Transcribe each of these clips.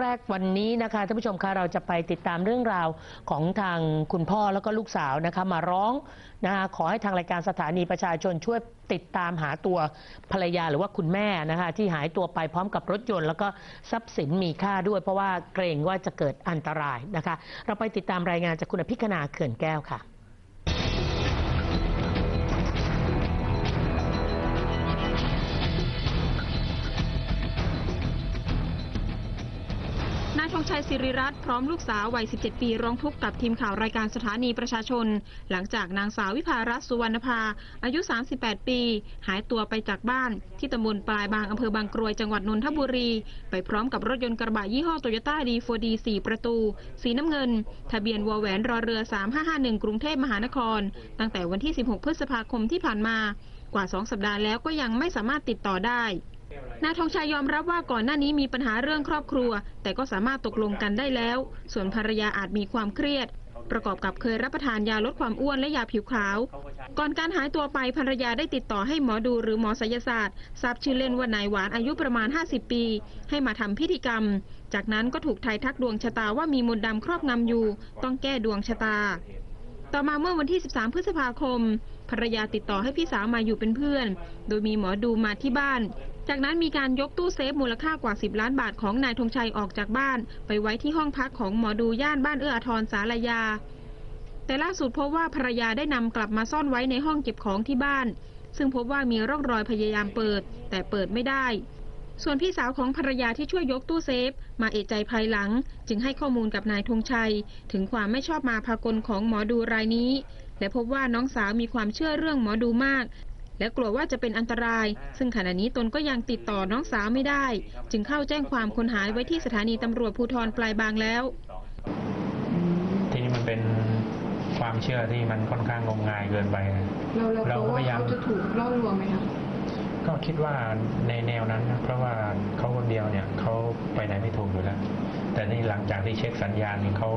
แรกวันนี้นะคะท่านผู้ชมคะเราจะไปติดตามเรื่องราวของทางคุณพ่อแล้วก็ลูกสาวนะคะมาร้องนะคะขอให้ทางรายการสถานีประชาชนช่วยติดตามหาตัวภรรยาหรือว่าคุณแม่นะคะที่หายตัวไปพร้อมกับรถยนต์ แล้วก็ทรัพย์สินมีค่าด้วย เพราะว่าเกรงว่าจะเกิดอันตรายนะคะ เราไปติดตามรายงานจากคุณอภิคณาเขื่อนแก้วค่ะ ชัยศิริรัตน์พร้อมลูกสาววัย 17 ปีร้องทุกข์กับทีมข่าวรายการสถานีประชาชน หลังจากนางสาววิภารัตน์สุวรรณภา อายุ 38 ปี หายตัวไปจากบ้าน ที่ตำบลปลายบางอำเภอบางกรวยจังหวัดนนทบุรี ไปพร้อมกับรถยนต์กระบะยี่ห้อโตโยต้าดีโฟดี4ประตู สีน้ำเงิน ทะเบียนวอแหวนรอเรือ 3551 กรุงเทพมหานคร ตั้งแต่วันที่ 16 พฤษภาคมที่ผ่านมากว่า 2 สัปดาห์แล้วก็ยังไม่สามารถติดต่อได้ นายทองชัยยอมรับว่าก่อนหน้านี้มีปัญหาเรื่องครอบครัว แต่ก็สามารถตกลงกันได้แล้ว ส่วนภรรยาอาจมีความเครียด ประกอบกับเคยรับประทานยาลดความอ้วนและยาผิวขาว ก่อนการหายตัวไปภรรยาได้ติดต่อให้หมอดูหรือหมอศัยศาสตร์ทราบชื่อเล่นว่านายหวานอายุประมาณ 50 ปี ให้มาทำพิธีกรรม จากนั้นก็ถูกทายทักดวงชะตาว่ามีมนต์ดำครอบงำอยู่ ต้องแก้ดวงชะตาต่อมาเมื่อวันที่ 13 พฤษภาคม ภรรยาติดต่อให้พี่สาวมาอยู่เป็นเพื่อน โดยมีหมอดูมาที่บ้าน จากนั้นมีการยกตู้เซฟมูลค่ากว่า 10 ล้านบาทของนายธงชัยออกจากบ้าน ไปไว้ที่ห้องพักของหมอดูย่านบ้านเอื้ออาทรสารยา แต่ล่าสุดพบว่าภรรยาได้นำกลับมาซ่อนไว้ในห้องเก็บของที่บ้าน ซึ่งพบว่ามีร่องรอยพยายามเปิด แต่เปิดไม่ได้ ส่วนพี่สาวของภรรยาที่ช่วยยกตู้เซฟ มาเอะใจภายหลัง จึงให้ข้อมูลกับนายธงชัย ถึงความไม่ชอบมาพากลของหมอดูรายนี้ และพบว่าน้องสาวมีความเชื่อเรื่องหมอดูมาก และกลัวว่าจะเป็นอันตราย ซึ่งขณะนี้ตนก็ยังติดต่อน้องสาวไม่ได้ จึงเข้าแจ้งความคนหายไว้ที่สถานีตำรวจภูธรปลายบางแล้ว ทีนี้มันเป็นความเชื่อที่มันค่อนข้างงมงายเกินไป เราเราเรากลัวก็พว่ายายามเขาจะถูกล่อลวงไหมคะก็คิดว่าในแนวนั้นนะเพราะว่าเขาคนเดียวเนี่ยเขาไปไหนไม่ถูกอยู่แล้ว แต่นี่หลังจากที่เช็คสัญญาณนี่เขา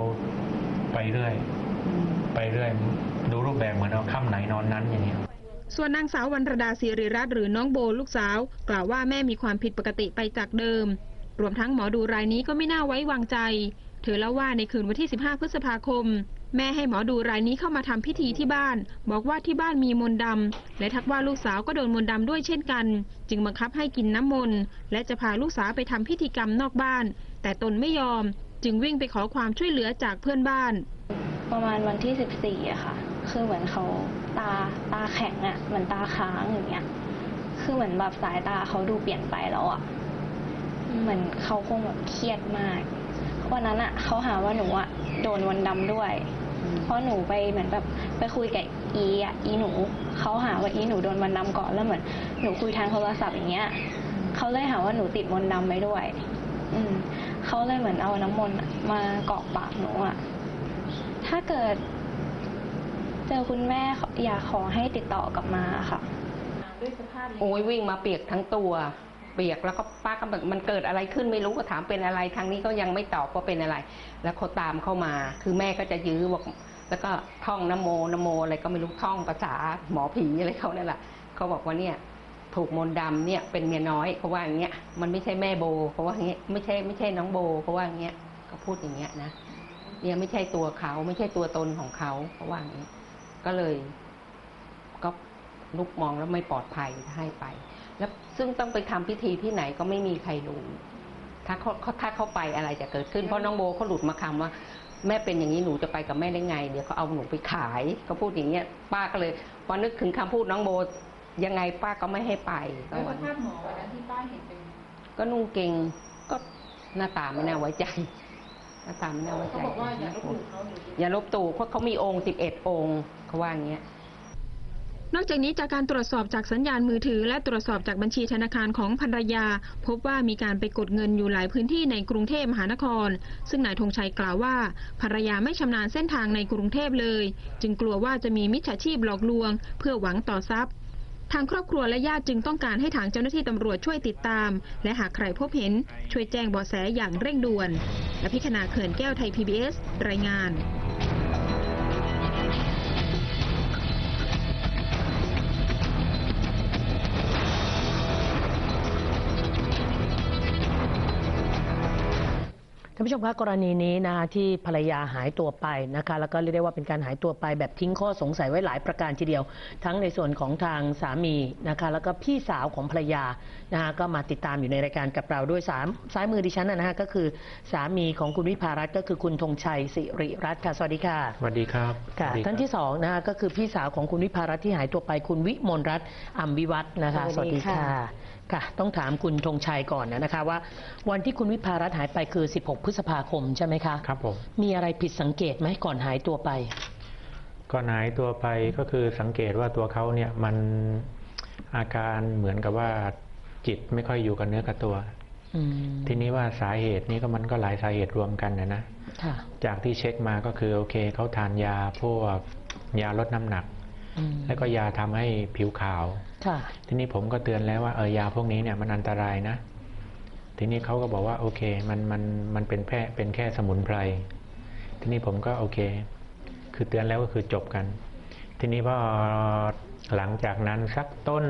ไปเรื่อย ไปเรื่อย ดูรูปแบบเหมือนเอาค่ำไหนนอนนั้นอย่างเงี้ย ส่วนนางสาววรรณรดาศิริรัตน์หรือน้องโบลูกสาว กล่าวว่าแม่มีความผิดปกติไปจากเดิม รวมทั้งหมอดูรายนี้ก็ไม่น่าไว้วางใจ เธอเล่าว่าในคืนวันที่ 15 พฤษภาคม แม่ให้หมอดูรายนี้เข้ามาทำพิธีที่บ้าน บอกว่าที่บ้านมีมนต์ดำและทักว่าลูกสาวก็โดนมนต์ดำด้วยเช่นกัน จึงบังคับให้กินน้ำมนต์และจะพาลูกสาวไปทำพิธีกรรมนอกบ้าน แต่ตนไม่ยอม จึงวิ่งไปขอความช่วยเหลือจากเพื่อนบ้าน ประมาณวันที่สิบสี่อะค่ะ คือเหมือนเขาตาตาแข็งอะเหมือนตาค้างอย่างเงี้ย คือเหมือนแบบสายตาเขาดูเปลี่ยนไปแล้วอะเหมือนเขาคงแบบเครียดมากวันนั้นอะเขาหาว่าหนูอะโดนวันต์ดำด้วย เพราะหนูไปเหมือนแบบไปคุยกับอีอะอีหนูเขาหาว่าอีหนูโดนวันต์ดำก่อนแล้วเหมือนหนูคุยทางโทรศัพท์อย่างเงี้ยเขาเลยหาว่าหนูติดมนต์ดำไปด้วย อืมเขาเลยเหมือนเอาน้ำมนต์มากรอกปากหนูอะถ้าเกิด เจอคุณแม่อยากขอให้ติดต่อกลับมาค่ะโอ้ยวิ่งมาเปียกทั้งตัว เปียกแล้วก็ป้าก็แบบมันเกิดอะไรขึ้นไม่รู้ก็ถามเป็นอะไรทางนี้ก็ยังไม่ตอบว่าเป็นอะไร แล้วเขาตามเข้ามา คือแม่ก็จะยื้อบอกแล้วก็ท่องนโมนโมอะไรก็ไม่รู้ท่องภาษาหมอผีอะไรเขาเนี่ยแหละเขาบอกว่าเนี่ยถูกมนต์ดำเนี่ยเป็นเมียน้อยเขาว่าอย่างเงี้ยมันไม่ใช่แม่โบเขาว่าอย่างเงี้ยไม่ใช่ไม่ใช่น้องโบเขาว่าอย่างเงี้ยเขาพูดอย่างเงี้ยนะเนี่ยไม่ใช่ตัวเขาไม่ใช่ตัวตนของเขาเขาว่าอย่างนี้ย ก็เลย ก็ลุกมองแล้วไม่ปลอดภัยให้ไป แล้วซึ่งต้องไปทำพิธีที่ไหนก็ไม่มีใครรู้ถ้าเขาเขาถ้าเขาไปอะไรจะเกิดขึ้นเพราะน้องโบเขาหลุดมาคำว่า แม่เป็นอย่างนี้หนูจะไปกับแม่ได้ไง เดี๋ยวเขาเอาหนูไปขายเขาพูดอย่างเงี้ย ป้าก็เลยพอนึกถึงคำพูดน้องโบยังไงป้าก็ไม่ให้ไปก็แล้วสว่าภาพหมอวันนั้นที่ป้าเห็นเป็นก็นุ่งเกงก็หน้าตาไม่น่าไว้ใจ หน้าตาไม่น่าไว้เขาใจบอกว่าอย่าลบหลู่เขาอย่าลบตู่เพราะเขามีองค์สิบเอ็ดองค์เขาว่าอย่างเงี้ยนอกจากนี้จากการตรวจสอบจากสัญญาณมือถือ และตรวจสอบจากบัญชีธนาคารของภรรยา พบว่ามีการไปกดเงินอยู่หลายพื้นที่ในกรุงเทพมหานคร ซึ่งนายธงชัยกล่าวว่า ภรรยาไม่ชำนาญเส้นทางในกรุงเทพเลย จึงกลัวว่าจะมีมิจฉาชีพหลอกลวง เพื่อหวังต่อทรัพย์ ทางครอบครัวและญาติจึงต้องการให้ทางเจ้าหน้าที่ตำรวจช่วยติดตาม และหากใครพบเห็น ช่วยแจ้งเบาะแสอย่างเร่งด่วนและพิคณาเขื่อนแก้วไทย PBS รายงาน ท่านผู้ชมคะกรณีนี้นะคะที่ภรรยาหายตัวไปนะคะแล้วก็เรียกได้ว่าเป็นการหายตัวไปแบบทิ้งข้อสงสัยไว้หลายประการทีเดียว ทั้งในส่วนของทางสามีนะคะแล้วก็พี่สาวของภรรยานะคะก็มาติดตามอยู่ในรายการกับเราด้วยสามซ้ายมือดิฉันนะนะฮะก็คือสามีของคุณวิภารัตน์ก็คือคุณธงชัยสิริรัตน์ค่ะสวัสดีค่ะสวัสดีครับค่ะสวัสดีครับท่านที่สองนะคะก็คือพี่สาวของคุณวิภารัตน์ที่หายตัวไปคุณวิมลรัตน์อัมวิวัฒน์นะคะสวัสดีค่ะ ค่ะ ต้องถามคุณธงชัยก่อนนะคะว่า วันที่คุณวิภารัตน์หายไปคือ 16 พฤษภาคมใช่ไหมคะครับผมมีอะไรผิดสังเกตไหมก่อนหายตัวไป ก่อนหายตัวไปก็คือสังเกตว่าตัวเขาเนี่ยมันอาการเหมือนกับว่าจิตไม่ค่อยอยู่กับเนื้อกับตัวอืมทีนี้ว่าสาเหตุนี้ก็มันก็หลายสาเหตุรวมกันนะนะค่ะจากที่เช็คมาก็คือโอเคเขาทานยาพวกยาลดน้ำหนักอืม แล้วก็ยาทำให้ผิวขาวค่ะทีนี้ผมก็เตือนแล้วว่าเออยาพวกนี้เนี่ยมันอันตรายนะ ทีนี้เขาก็บอกว่าโอเค มันมันมันเป็นแค่เป็นแค่สมุนไพร ทีนี้ผมก็โอเค คือเตือนแล้วก็คือจบกัน ทีนี้พอหลังจากนั้นสักต้น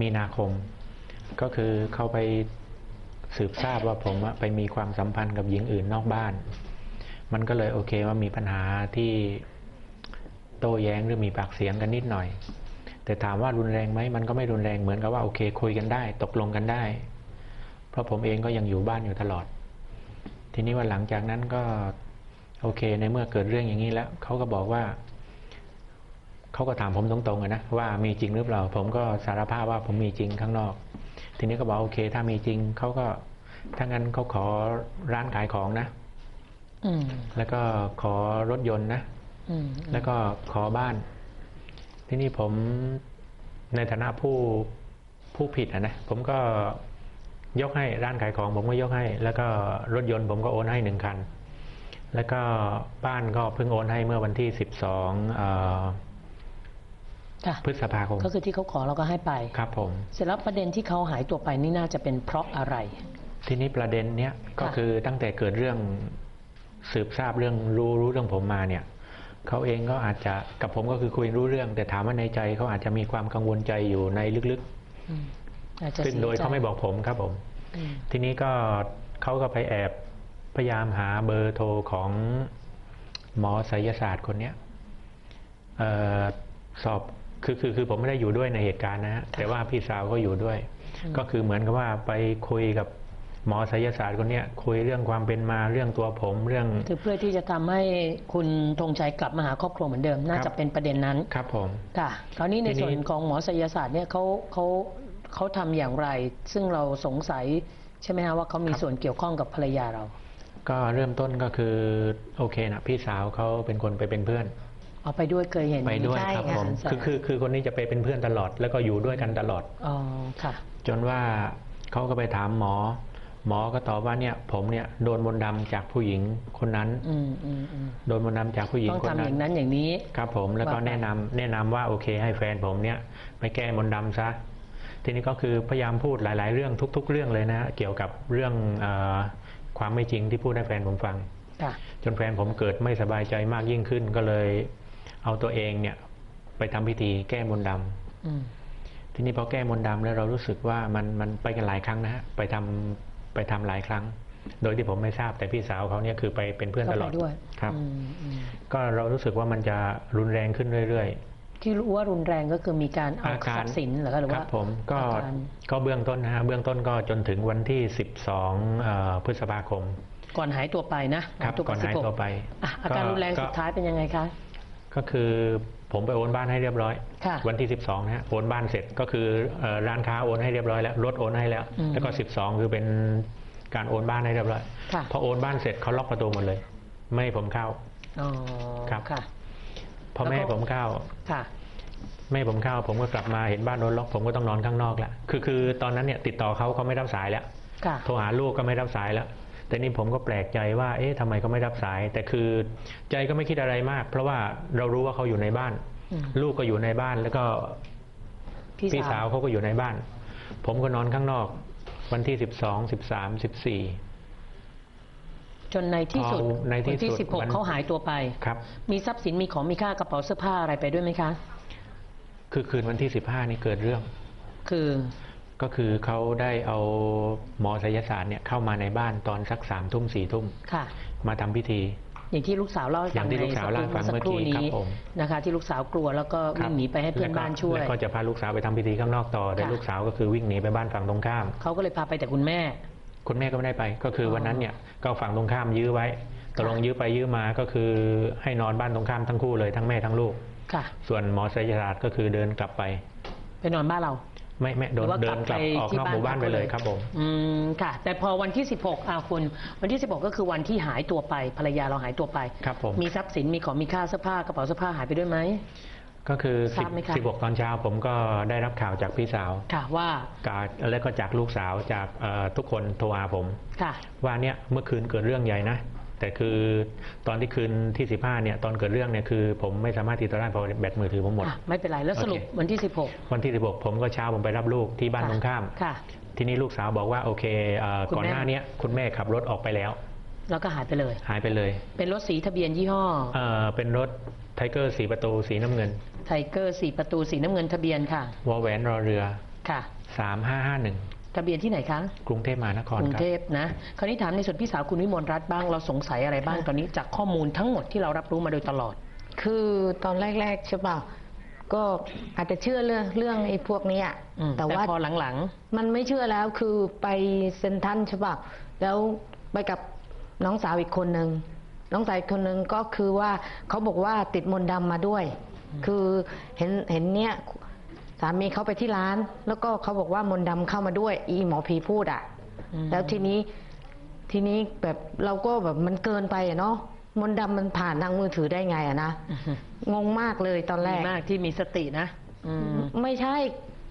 มีนาคม ก็คือเขาไปสืบทราบว่าผมอะไปมีความสัมพันธ์กับหญิงอื่นนอกบ้าน มันก็เลยโอเคว่ามีปัญหาที่ โต้แย้งหรือมีปากเสียงกันนิดหน่อย แต่ถามว่ารุนแรงไหมมันก็ไม่รุนแรงเหมือนกับว่าโอเคคุยกันได้ ตกลงกันได้ เพราะผมเองก็ยังอยู่บ้านอยู่ตลอด ทีนี้ว่าหลังจากนั้นก็โอเคในเมื่อเกิดเรื่องอย่างนี้แล้วเขาก็บอกว่าเขาก็ถามผมตรงๆอะนะว่ามีจริงหรือเปล่า ผมก็สารภาพว่าผมมีจริงข้างนอก ทีนี้ก็บอกโอเค ถ้ามีจริงเขาก็ถ้างั้นเขาขอร้านขายของนะอืมแล้วก็ขอรถยนต์นะอืม แล้วก็ขอบ้าน ที่นี่ผมในฐานะผู้ผู้ผิดอะนะผมก็ยกให้ร้านขายของ ผมก็ยกให้ แล้วก็รถยนต์ผมก็โอนให้หนึ่งคัน แล้วก็บ้านก็เพิ่งโอนให้เมื่อวันที่สิบสองค่ะพฤษภาคมก็คือที่เขาขอเราก็ให้ไปครับผม เสร็จแล้วประเด็นที่เขาหายตัวไปนี่น่าจะเป็นเพราะอะไร ทีนี้ประเด็นเนี้ยก็ค่ะคือตั้งแต่เกิดเรื่องสืบทราบเรื่องรู้รู้เรื่องผมมาเนี่ย เขาเองก็อาจจะกับผมก็คือคุยรู้เรื่อง แต่ถามว่าในใจเขาอาจจะมีความกังวลใจอยู่ในลึกอืมอาจจะๆซึ่งโดยสีใจเขาไม่บอกผมครับผมอืมทีนี้ก็เขาก็ไปแอบพยายามหาเบอร์โทรของหมอไสยศาสตร์คนเนี้ยเออสอบคือคือคือผมไม่ได้อยู่ด้วยในเหตุการณ์นะฮะแต่ว่าพี่สาวก็อยู่ด้วย ก็คือเหมือนกับว่าไปคุยกับ หมอไสยศาสตร์คนเนี้ยคุยเรื่องความเป็นมาเรื่องตัวผมเรื่อง คือเพื่อที่จะทำให้คุณธงชัยกลับมาหาครอบครัวเหมือนเดิม น่าครัจะบเป็นประเด็นนั้นครับผมค่ะคราวนี้ในทีนี้ส่วนของหมอศัลยศาสตร์เนี่ยเขาเขาเขาทำอย่างไร ซึ่งเราสงสัยใช่ไหมฮะว่าเขามีส่วนเกี่ยวข้องกับภรรยาเรา ก็เริ่มต้นก็คือโอเคนะพี่สาวเขาเป็นคนไปเป็นเพื่อนเอาไปด้วยเคยเห็นไปด้วยใช่ครับะผมใช่คือคือคือคนนี้จะไปเป็นเพื่อนตลอด แล้วก็อยู่ด้วยกันตลอดอ๋อค่ะ จนว่าเขาก็ไปถามหมอ หมอก็ตอบว่าเนี่ยผมเนี่ยโดนมนต์ดำจากผู้หญิงคนนั้นอืมอืมอืมโดนมนต์ดำจากผู้หญิงต้องคนทำอนั้นย่างนั้นอย่างนี้ ครับผมแล้วก็ว่าไปแนะนำแนะนำว่าโอเค ให้แฟนผมเนี่ยไปแก้มนต์ดำซะทีนี้ก็คือพยายามพูดหลาย ๆ เรื่องทุก ๆ เรื่องเลยนะฮะเกี่ยวกับเรื่องเออความไม่จริงที่พูดให้แฟนผมฟังค่ะจนแฟนผมเกิดไม่สบายใจมากยิ่งขึ้นก็เลยเอาตัวเองเนี่ยไปทำพิธีแก้มนต์ดำอืมทีนี้พอแก้มนต์ดำแล้วเรารู้สึกว่ามันมันไปกันหลายครั้งนะฮะไปทำ ไปทำหลายครั้ง โดยที่ผมไม่ทราบแต่พี่สาวเขาเนี่ยคือไปเป็นเพื่อนตลอดก็ไปด้วยครับอืมอืมก็เรารู้สึกว่ามันจะรุนแรงขึ้นเรื่อยที่รู้ว่ารุนแรงก็คือมีการๆเอาทรัพย์สินเหรือคะหรือคว่ารับผมก็อาการก็เบื้องต้นนะฮะเบื้องต้นก็จนถึงวันที่ 12เอ่อพฤษภาคม ก่อนหายตัวไปนะครับก่อนหายตัวไปอะอาการรุนแรงสุดท้ายเป็นยังไงคะก็คือ ผมไปโอนบ้านให้เรียบร้อยค่ะวันที่ 12นะฮะโอนบ้านเสร็จก็คือเอ่อร้านค้าโอนให้เรียบร้อยแล้วรถโอนให้แล้วอืมแล้วก็ 12 คือเป็นการโอนบ้านให้เรียบร้อยค่ะพอโอนบ้านเสร็จเขาล็อกประตูหมดเลย ไม่ให้ผมเข้าอ๋อครับค่ะพอไม่ให้ผมเข้าค่ะไม่ให้ผมเข้า ผมก็กลับมาเห็นบ้านโดนล็อก ผมก็ต้องนอนข้างนอกแล้วคือคือตอนนั้นเนี่ยติดต่อเขาเขาไม่รับสายแล้วค่ะโทรหาลูกก็ไม่รับสายแล้ว แต่นี่ผมก็แปลกใจว่า เอ๊ะทำไมเขาไม่รับสาย แต่คือใจก็ไม่คิดอะไรมาก เพราะว่าเรารู้ว่าเขาอยู่ในบ้านอืมลูกก็อยู่ในบ้านแล้วก็พี่สาวเขาก็อยู่ในบ้าน ผมก็นอนข้างนอก วันที่สิบสองสิบสามสิบสี่จนในที่สุดเอาในที่วันที่สุดสิบหกวันเขาหายตัวไปครับ มีทรัพย์สินมีของมีค่ากระเป๋าเสื้อผ้าอะไรไปด้วยไหมคะ คือคืนวันที่สิบห้านี่เกิดเรื่อง คือ ก็คือเขาได้เอาหมอศิลศาสตร์เนี่ยเข้ามาในบ้านตอนสักสามทุ่มสี่ทุ่มค่ะมาทำพิธี อย่างที่ลูกสาวเล่าให้อฟัย่างงที่ในลูกสาวเล่าให้ฟังสักครู่เมื่อกี้นี้ครับผมนะคะ ที่ลูกสาวกลัวแล้วก็วิ่งหนีไปให้เพื่อนบ้านช่วยแล้วก็จะพาลูกสาวไปทำพิธีข้างนอกต่อแต่ค่ะลูกสาวก็คือวิ่งหนีไปบ้านฝั่งตรงข้ามเขาก็เลยพาไปแต่คุณแม่ คุณแม่ก็ไม่ได้ไป ก็คือวันนั้นเนี่ยก็ฝั่งตรงข้ามยื้อไว้ตกลงยื้อไปยื้อมาก็คือให้นอนบ้านตรงข้ามทั้งคู่เลยทั้งแม่ทั้งลูกค่ะ ส่วนหมอศิลศาสตร์ก็คือเดินกลับไป ไปนอนบ้านเรา ไม่ไม่เดินหรือว่าเดินกลับกลับไปออกที่นอกหมู่บ้านบ้านไปเลยเขาเลยครับผมอืมค่ะ แต่พอวันที่ 16อาคุณวันที่ 16 ก็คือวันที่หายตัวไปภรรยาเราหายตัวไปครับผม มีทรัพย์สินมีของมีค่าเสื้อผ้ากระเป๋าเสื้อผ้าหายไปด้วยไหม ก็คือทราบไหมคะ สิบหกตอนเช้าผมก็ได้รับข่าวจากพี่สาวค่ะว่ากาแล้วก็จากลูกสาวจากเอ่อทุกคนโทรหาผม ค่ะ ว่าเนี่ยเมื่อคืนเกิดเรื่องใหญ่นะ แต่คือตอนที่คืนที่ 15เนี่ยตอนเกิดเรื่องเนี่ยคือผมไม่สามารถติดต่อได้เพราะแบตมือถือผมหมดอะไม่เป็นไรแล้วสรุปโอเควันที่วันที่ 16 ผมก็เช้าผมไปรับลูกที่บ้านค่ะตรงข้ามค่ะ ทีนี้ลูกสาวบอกว่าโอเคเอ่อคุณ Ờ, ก่อนแม่หน้าเนี้ยคุณแม่ขับรถออกไปแล้ว แล้วก็หายไปเลย หายไปเลย เป็นรถสีทะเบียนยี่ห้อเอ่อเป็นรถไทเกอร์สีประตูสีน้ำเงินไทเกอร์สีประตูสีน้ำเงินทะเบียนค่ะวอแหวนรอเรือค่ะ3551 ทะเบียนที่ไหนคะ กรุงเทพมหานครกรุงครับ เทพนะ คราวนี้ถามในส่วนพี่สาวคุณวิมลรัตน์บ้างเราสงสัยอะไรบ้างตอนนี้ จากข้อมูลทั้งหมดที่เรารับรู้มาโดยตลอด คือตอนแรก ๆ ใช่ป่ะก็อาจจะเชื่อเรื่องเรื่องไอ้พวกเนี้ยอืมแต่ว่าพอหลัง มันไม่เชื่อแล้วคือไปเซนทรันใช่ป่ะแล้วไปกับน้องสาวอีกคนนึงน้องสาวอีกคนนึงก็คือว่าเขาบอกว่าติดมนต์ดำมาด้วย คือเห็นเห็นเนี้ย สามีเขาไปที่ร้าน แล้วก็เขาบอกว่ามนต์ดำเข้ามาด้วย อีหมอผีพูดอะอืมแล้วทีนี้ทีนี้แบบเราก็แบบมันเกินไปอะเนาะมนต์ดำมันผ่านทางมือถือได้ไงอะนะๆงงมากเลยตอนแรดีก มากที่มีสตินะอืมไม่ใช่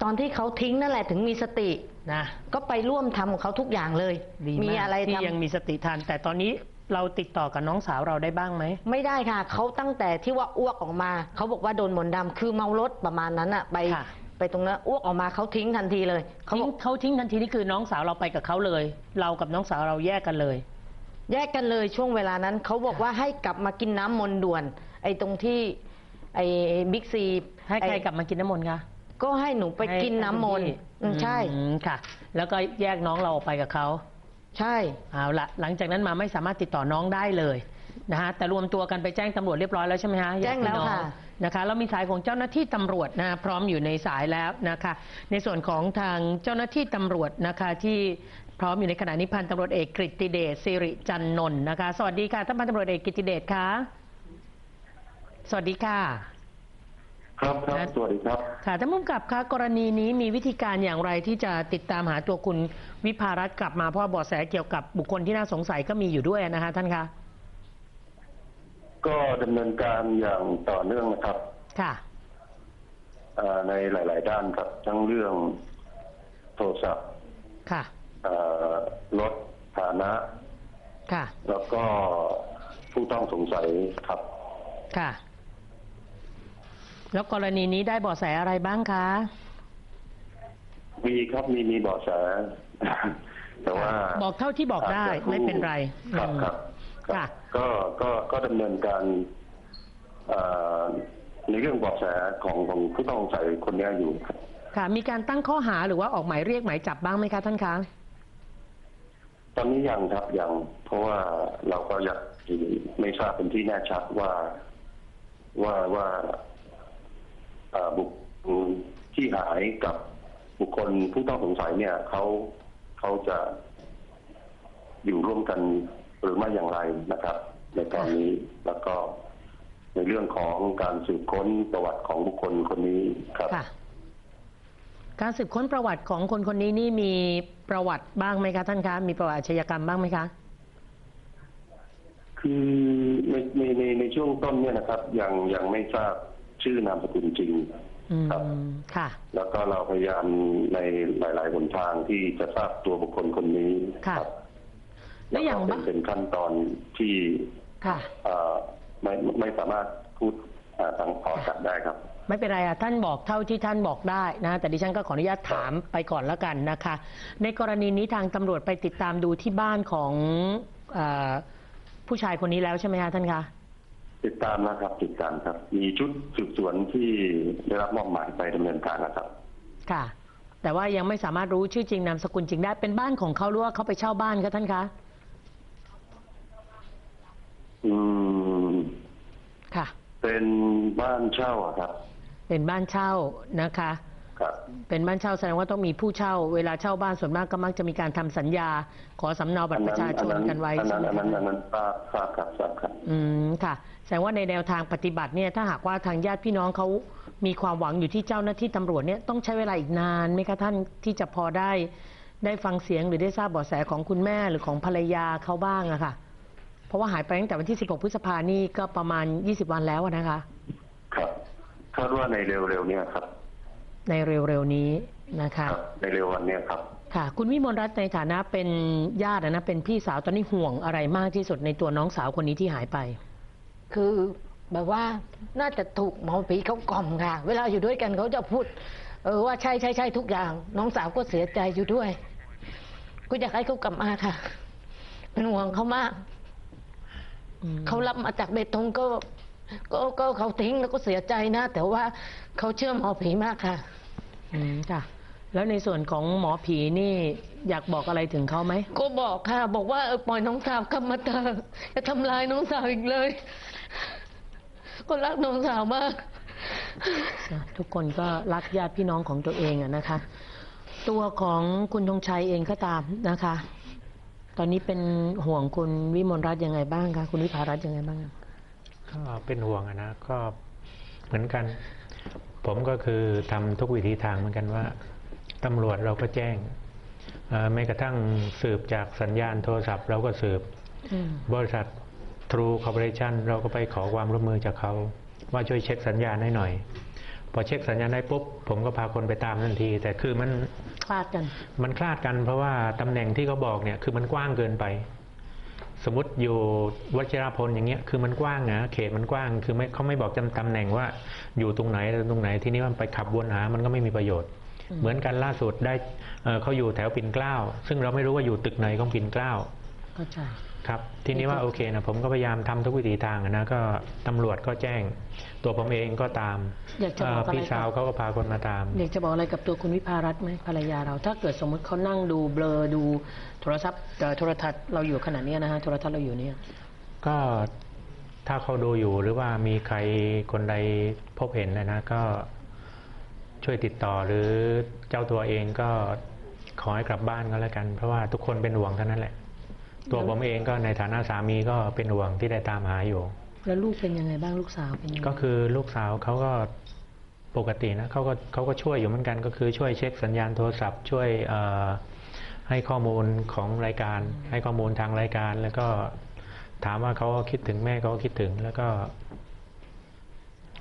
ตอนที่เขาทิ้งนั่นแหละถึงมีสติ นะก็ไปร่วมทำของเขาทุกอย่างเลย ดีมีมากอะไรที่ทำยังมีสติทันแต่ตอนนี้เราติดต่อกับน้องสาวเราได้บ้างไหม ไม่ได้ค่ะ เขาตั้งแต่ที่ว่าอ้วกออกมา เขาบอกว่าโดนมนต์ดำคือเมารถประมาณนั้นอะไปค่ะ ไปตรงนั้นอ้วกออกมาเขาทิ้งทันทีเลยเขาทิ้บงอกเขาทิ้งทันทีนี่คือน้องสาวเราไปกับเขาเลย เรากับน้องสาวเราแยกกันเลย แยกกันเลยช่วงเวลานั้นเขาบอกว่าให้กลับมากินน้ำมนต์ด่วน ไอ้ตรงที่ไอ้บิ๊กซีให้ใครกลับมากินน้ำมนต์คะก็ให้หนูไปกินน้ำมนต์ให้อืมใช่ อืมค่ะ แล้วก็แยกน้องเราออกไปกับเขาใช่ เอาละหลังจากนั้นมาไม่สามารถติดต่อน้องได้เลยนะฮะแต่รวมตัวกันไปแจ้งตำรวจเรียบร้อยแล้วใช่ไหมฮะแจ้งแล้วญาติพี่น้อค่ะ นะคะแล้วมีสายของเจ้าหน้าที่ตำรวจนะพร้อมอยู่ในสายแล้วนะคะในส่วนของทางเจ้าหน้าที่ตำรวจนะคะที่พร้อมอยู่ในขณะนี้พันตำรวจเอกกฤติเดชสิริจันนนท์นะคะสวัสดีค่ะท่านพันตำรวจเอกกฤติเดชคะสวัสดีค่ะครับครับสวัสดีครับค่ะท่านผู้กำกับคะกรณีนี้มีวิธีการอย่างไรที่จะติดตามหาตัวคุณวิภารัตน์กลับมาเพราะว่าเบาะแสเกี่ยวกับบุคคลที่น่าสงสัยก็มีอยู่ด้วยนะคะท่านคะ ก็ดำเนินการอย่างต่อเนื่องนะครับค่ะเอ่อในหลาย ๆ ด้านครับ ทั้งเรื่องโทรศัพท์ค่ะเอ่อรถฐานะ ค่ะ แล้วก็ผู้ต้องสงสัยครับ ค่ะ แล้วกรณีนี้ได้เบาะแสอะไรบ้างคะ มีครับมีมีเบาะแส แต่ว่าบอกเท่าที่บอกได้าจจะไม่เป็นไรครับอืมครับ ครับ ค่ะ ก็ก็ก็ดำเนินการเอ่อในเรื่องเบาะแสของของผู้ต้องสงสัยคนเนี้ยอยู่ครับค่ะ มีการตั้งข้อหาหรือว่าออกหมายเรียกหมายจับบ้างไหมคะท่านคะตอนนี้ยังครับยังเพราะว่าเราก็ยังไม่ทราบเป็นที่แน่ชัดว่าว่าว่าเอ่อบุคคลที่หายกับบุคคลผู้ต้องสงสัยเนี่ยเขาเขาจะอยู่ร่วมกันห รือไม่อย่างไรนะครับ ในตอนนี้แล้วก็ในเรื่องของการสืบค้นประวัติของบุคคลคนนี้ครับ ค่ะ การสืบค้นประวัติของคนคนนี้นี่มีประวัติบ้างไหมคะท่านคะ มีประวัติอาชญากรรมบ้างไหมคะ คือในในในในช่วงต้นเนี่ยนะครับ ยังยังไม่ทราบชื่อนามสกุลจริง อืม ครับ ค่ะ แล้วก็เราพยายามในหลาย ๆ หนทางที่จะทราบตัวบุคคลคนนี้ค่ะครับ แล้วอย่างก็เป็นบ้างเป็นขั้นตอนที่ค่ะเอ่อไม่ไม่สามารถพูดอ่าทางออกอากาศได้ครับ ไม่เป็นไรอะท่านบอกเท่าที่ท่านบอกได้นะ แต่ดิฉันก็ขออนุญาตถามไปก่อนแล้วกันนะคะ ในกรณีนี้ทางตำรวจไปติดตามดูที่บ้านของเออผู้ชายคนนี้แล้วใช่ไหมคะท่านคะ ติดตามนะครับ ติดตามครับ มีชุดสืบสวนที่ได้รับมอบหมายไปดำเนินการนะครับ ค่ะแแต่ว่ายังไม่สามารถรู้ชื่อจริงนามสกุลจริงได้เป็นบ้านของเขาหรือว่าเขาไปเช่าบ้านคะท่านคะ อืม ค่ะ เป็นบ้านเช่าอะครับ เป็นบ้านเช่านะคะ ครับ เป็นบ้านเช่าแสดงว่าต้องมีผู้เช่า เวลาเช่าบ้านส่วนมากก็มักจะมีการทำสัญญา ขอสำเนาบัตรประชาชนกันไว้อันใช่นั้นไหมอันนั้นอันคะนั้นทราบทราบครับทราบครับ อืมค่ะ แสดงว่าในแนวทางปฏิบัติเนี่ยถ้าหากว่าทางญาติพี่น้องเขามีความหวังอยู่ที่เจ้าหน้าที่ตำรวจเนี่ยต้องใช้เวลาอีกนานไหมคะท่านที่จะพอได้ ได้ฟังเสียงหรือได้ทราบเบาะแสของคุณแม่หรือของภรรยาเขาบ้างอะค่ะ เพราะว่าหายไปตั้งแต่วันที่ 16 พฤษภานี่ก็ประมาณ 20 วันแล้วอะนะคะ ครับคาดว่าในเร็วๆเนี้ครับ ในเร็วๆนี้นะคะครับในเร็ววันเนี้ยครับ ค่ะ คุณวิมลรัตน์ในฐานะเป็นญาติอะนะเป็นพี่สาวตอนนี้ห่วงอะไรมากที่สุดในตัวน้องสาวคนนี้ที่หายไป คือแบบว่าน่าจะถูกหมอผีเขากล่อมค่ะ เวลาอยู่ด้วยกันเขาจะพูด เออว่าใช่ใช่ใช่ทุกอย่าง น้องสาวก็เสียใจอยู่ด้วย ก็อยากให้เขากลับมาค่ะ เป็นห่วงเขามากอืม เขารับมาจากเบตงก็ก็ก็เขาทิ้งแล้วก็เสียใจนะ แต่ว่าเขาเชื่อหมอผีมากค่ะ อืมค่ะ แล้วในส่วนของหมอผีนี่อยากบอกอะไรถึงเขาไหมก็บอกค่ะ บอกว่าเออปล่อยน้องสาวกลับมาเถอะอย่าทำลายน้องสาวอีกเลย ก็รักน้องสาวมากนะทุกคนก็รักญาติพี่น้องของตัวเองอะนะคะ ตัวของคุณธงชัยเองก็ตามนะคะ ตอนนี้เป็นห่วงคุณวิมลรัตน์ยังไงบ้างคะคุณวิภารัตน์ยังไงบ้างอะก็เป็นห่วงอะนะก็เหมือนกัน ผมก็คือทำทุกวิธีทางเหมือนกันว่าตำรวจเราก็แจ้งเอ่อแม้กระทั่งสืบจากสัญญาณโทรศัพท์ เราก็สืบอืมบริษัท True Corporation เราก็ไปขอความร่วมมือจากเขา ว่าช่วยเช็คสัญญาณให้หน่อย พอเช็คสัญญาณได้ปุ๊บผมก็พาคนไปตามทันที แต่คือมัน คลาดกัน มันคลาดกันเพราะว่าตำแหน่งที่เขาบอกเนี่ยคือมันกว้างเกินไป สมมติอยู่วัชรพลอย่างเงี้ยคือมันกว้างนะเขตมันกว้างคือไม่เขาไม่บอกจำตำแหน่งว่าอยู่ตรงไหนตรงไหนที่นี้มันไปขับวนหามันก็ไม่มีประโยชน์อืมเหมือนกันล่าสุดได้เอ่อเขาอยู่แถวปิ่นเกล้า ซึ่งเราไม่รู้ว่าอยู่ตึกไหนของปิ่นเกล้าเข้าใจ ครับทีนี้ว่าโอเคนะผมก็พยายามทำทุกวิถีทางอะนะก็ตำรวจก็แจ้ง ตัวผมเองก็ตามอยากจะบอกอะไรเพี่สาวกับเขาก็พาคนมาตามอยากจะบอกอะไรกับตัวคุณวิภารัตน์ไหมภรรยาเรา ถ้าเกิดสมมติเขานั่งดูเบลอดูโทรศัพท์เอ่อโทรทัศน์เราอยู่ขนาดเนี้ยนะฮะโทรทัศน์เราอยู่เนี่ยก็ถ้าเขาดูอยู่หรือว่ามีใครคนใดพบเห็นนะนะก็ช่วยติดต่อหรือเจ้าตัวเองก็ขอให้กลับบ้านก็แล้วกัน เพราะว่าทุกคนเป็นห่วงเท่านั้นแหละ ตัวผมเองก็ในฐานะสามีก็เป็นห่วงที่ได้ตามหาอยู่ แล้วลูกเป็นยังไงบ้างลูกสาวเป็นยังไงก็คือลูกสาวเขาก็ปกตินะเขาก็เขาก็ช่วยอยู่เหมือนกันก็คือช่วยเช็คสัญญาณโทรศัพท์ ช่วยเอ่อให้ข้อมูลของรายการ ให้ข้อมูลทางรายการ แล้วก็ถามว่าเขาก็คิดถึงแม่เขาก็คิดถึงแล้วก็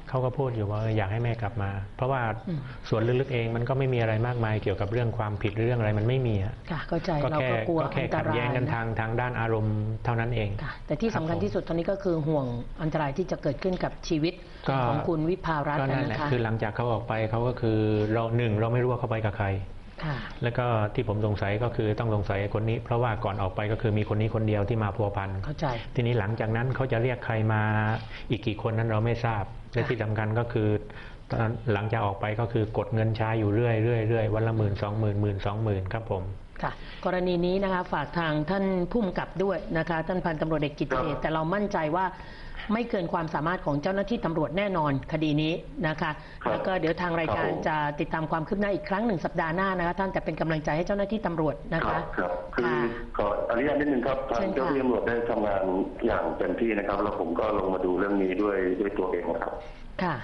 เขาก็พูดอยู่ว่าเอออยากให้แม่กลับมา เพราะว่าอืมส่วนลึกๆเองมันก็ไม่มีอะไรมากมายเกี่ยวกับเรื่องความผิดหรือเรื่องอะไรมันไม่มีอะค่ะเข้าใจก็เราแค่ก็กลัวก็แค่อันตขัดรายแย้งกันนะทางทางด้านอารมณ์เท่านั้นเองค่ะแต่ที่สำคัญครับผมที่สุดตอนนี้ก็คือห่วงอันตรายที่จะเกิดขึ้นกับชีวิตก็ของคุณวิภารัตก็น์นั่นแหนะละคะคือหลังจากเขาออกไปเขาก็คือเราหนึ่งเราไม่รู้ว่าเขาไปกับใครค่ะแล้วก็ที่ผมสงสัยก็คือต้องสงสัยคนนี้ เพราะว่าก่อนออกไปก็คือมีคนนี้คนเดียวที่มาพัวพันเข้าใจ ทีนี้หลังจากนั้นเขาจะเรียกใครมาอีกกี่คนนั้นเราไม่ทราบ และที่สำคัญก็คือตอนหลังจากออกไปก็คือกดเงินใช้อยู่เรื่อยเรื่อยเรื่อยวันละหมื่นสองหมื่นหมื่นสองหมื่นครับผมค่ะ กรณีนี้นะคะฝากทางท่านผู้กำกับด้วยนะคะ ท่านพันตำรวจเอกกิตติเดชแต่เรามั่นใจว่า ไม่เกินความสามารถของเจ้าหน้าที่ตำรวจแน่นอนคดีนี้นะคะครับแล้วก็เดี๋ยวทางรายการครับผมจะติดตามความคืบหน้าอีกครั้งหนึ่งสัปดาห์หน้านะคะท่านแต่เป็นกำลังใจให้เจ้าหน้าที่ตำรวจนะครัคะบครับคือค่ะขออนุญาตนิดนึงครับเชิทางญค่ะเจ้าหน้าที่ตำรวจได้ทำงานอย่างเต็มที่นะครับ แล้วผมก็ลงมาดูเรื่องนี้ด้วยด้วยตัวเองนะครับค่ะ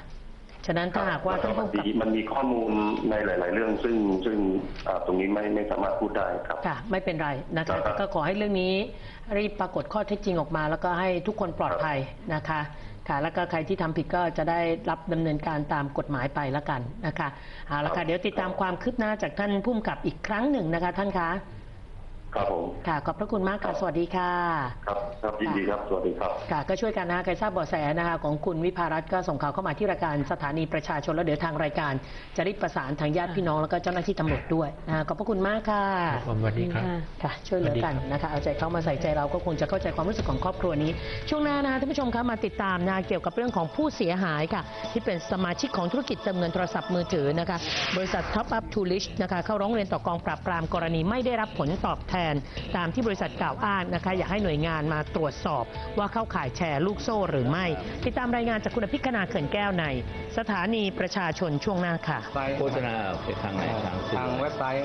ฉะนั้นถ้าหากว่าแล้วท่านมัผู้นกำมีกับมันมีข้อมูลในหลาย ๆ เรื่องซึ่งซึ่งอ่าตรงนี้ไม่ไม่สามารถพูดได้ครับค่ะไม่เป็นไรนะครัคะบแต่ก็ขอให้เรื่องนี้รีบปรากฏข้อเท็จจริงออกมา แล้วก็ให้ทุกคนปลอดภัยนะคะค่ะแล้วก็ใครที่ทำผิดก็จะได้รับดำเนินการตามกฎหมายไปละกันนะคะเอาละค่ะเดี๋ยวติดตามความคืบหน้าจากท่านผู้กำกับอีกครั้งหนึ่งนะคะท่านคะ ครับผม ค่ะ ขอบพระคุณมากค่ะ สวัสดีค่ะ ครับ ครับยินดีครับ สวัสดีครับ ค่ะ ก็ช่วยกันนะคะใครทราบเบาะแสนะคะของคุณวิภารัตน์ก็ส่งข่าวเข้ามาที่รายการสถานีประชาชนแล้วเดี๋ยวทางรายการจะรีบประสานทางญาติพี่น้องแล้วก็เจ้าหน้าที่ตำรวจด้วยนะคะขอบพระคุณมากค่ะ ครับผมสวัสดีครับ ค่ะ ช่วยเหลือกันนะคะ เอาใจเข้ามาใส่ใจเราก็คงจะเข้าใจความรู้สึกของครอบครัวนี้ ช่วงหน้านะคะท่านผู้ชมคะมาติดตามนะเกี่ยวกับเรื่องของผู้เสียหายค่ะ ที่เป็นสมาชิกของธุรกิจเติมเงินโทรศัพท์มือถือนะคะ บริษัท Top Up to Rich นะคะเข้าร้องเรียนต่อกองปราบปรามกรณีไม่ได้รับผลตอบแทนตามที่บริษัทกล่าวอ้างนะคะอยากให้หน่วยงานมาตรวจสอบว่าเข้าข่ายแชร์ลูกโซ่หรือไม่ ติดตามรายงานจากคุณอภิคณาเขื่อนแก้วใน สถานีประชาชนช่วงหน้าค่ะ โฆษณาไปทางไหนทางทางเว็บไซต์